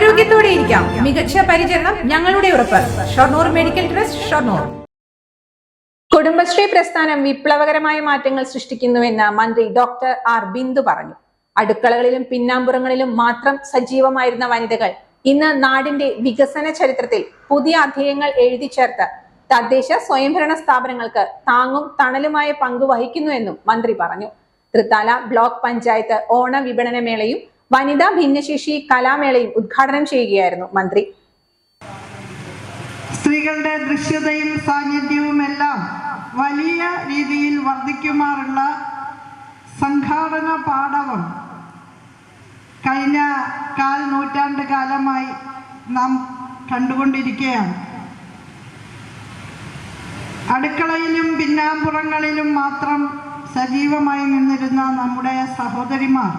ആരോഗ്യത്തോടെ ഇരിക്കാം. മികച്ച പരിചരണം ഞങ്ങളുടെ ഉറപ്പ്. Shoranur medical trust Shoranur. Kudumbashree പ്രസ്ഥാനം വിപ്ലവകരമായ മാറ്റങ്ങൾ സൃഷ്ടിക്കുന്നുവെന്ന് മന്ത്രി ഡോക്ടർ ആർ ബിന്ദു പറഞ്ഞു. അടുക്കളകളിലും പിന്നാമ്പുറങ്ങളിലും മാത്രം സജീവമായിരുന്ന വനിതകൾ ഇന്ന് നാടിന്റെ വികസന ചരിത്രത്തിൽ പുതിയ അധ്യയങ്ങൾ എഴുതി ചേർത്ത് തദ്ദേശ സ്വയംഭരണ സ്ഥാപനങ്ങൾക്ക് താങ്ങും തണലുമായ പങ്ക് വഹിക്കുന്നുവെന്നും മന്ത്രി പറഞ്ഞു. തൃത്താല ബ്ലോക്ക് പഞ്ചായത്ത് ഓണ വിപണന മേളയും വനിതാ ഭിന്നശേഷി കലാമേളയും ഉദ്ഘാടനം ചെയ്യുകയായിരുന്നു മന്ത്രി. സ്ത്രീകളുടെ ദൃശ്യതയും സാന്നിധ്യവും എല്ലാം വലിയ രീതിയിൽ വർദ്ധിക്കുമാറുള്ള സംഘാടന പാടവം കഴിഞ്ഞ കാൽ നൂറ്റാണ്ട് കാലമായി നാം കണ്ടുകൊണ്ടിരിക്കുകയാണ്. അടുക്കളയിലും പിന്നാമ്പുറങ്ങളിലും മാത്രം സജീവമായി നിന്നിരുന്ന നമ്മുടെ സഹോദരിമാർ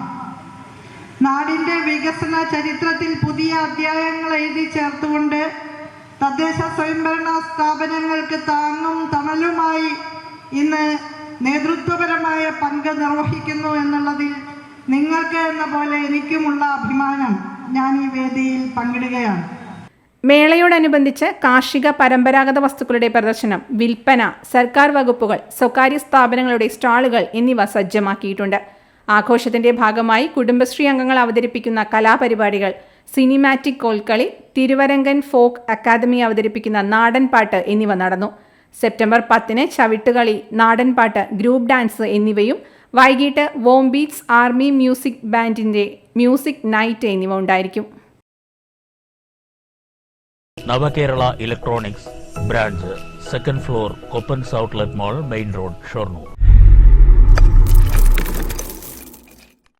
നാടിന്റെ വികസന ചരിത്രത്തിൽ പുതിയ അധ്യായങ്ങൾ എഴുതി ചേർത്തുകൊണ്ട് തദ്ദേശ സ്വയംഭരണ സ്ഥാപനങ്ങൾക്ക് താങ്ങും തണലുമായി ഇന്ന് നേതൃത്വപരമായ പങ്ക് നിർവഹിക്കുന്നു എന്നുള്ളതിൽ നിങ്ങൾക്ക് എന്ന പോലെ എനിക്കുമുള്ള അഭിമാനം ഞാൻ ഈ വേദിയിൽ പങ്കിടുകയാണ്. മേളയോടനുബന്ധിച്ച് കാർഷിക പരമ്പരാഗത വസ്തുക്കളുടെ പ്രദർശനം വിൽപ്പന സർക്കാർ വകുപ്പുകൾ സ്വകാര്യ സ്ഥാപനങ്ങളുടെ സ്റ്റാളുകൾ എന്നിവ സജ്ജമാക്കിയിട്ടുണ്ട്. ആഘോഷത്തിന്റെ ഭാഗമായി കുടുംബശ്രീ അംഗങ്ങൾ അവതരിപ്പിക്കുന്ന കലാപരിപാടികൾ cinematic kolkali Thiruvarangan folk academy അവതരിപ്പിക്കുന്ന നാടൻ പാട്ട് എന്നിവ നടന്നു. സെപ്റ്റംബർ പത്തിന് ചവിട്ടുകളി നാടൻ പാട്ട് ഗ്രൂപ്പ് ഡാൻസ് എന്നിവയും വൈകിട്ട് വോംബീറ്റ്സ് ആർമി മ്യൂസിക് ബാൻഡിന്റെ മ്യൂസിക് നൈറ്റ് എന്നിവ ഉണ്ടായിരിക്കും. Navakerala electronics branch second floor Koppans outlet mall main road Shoranur.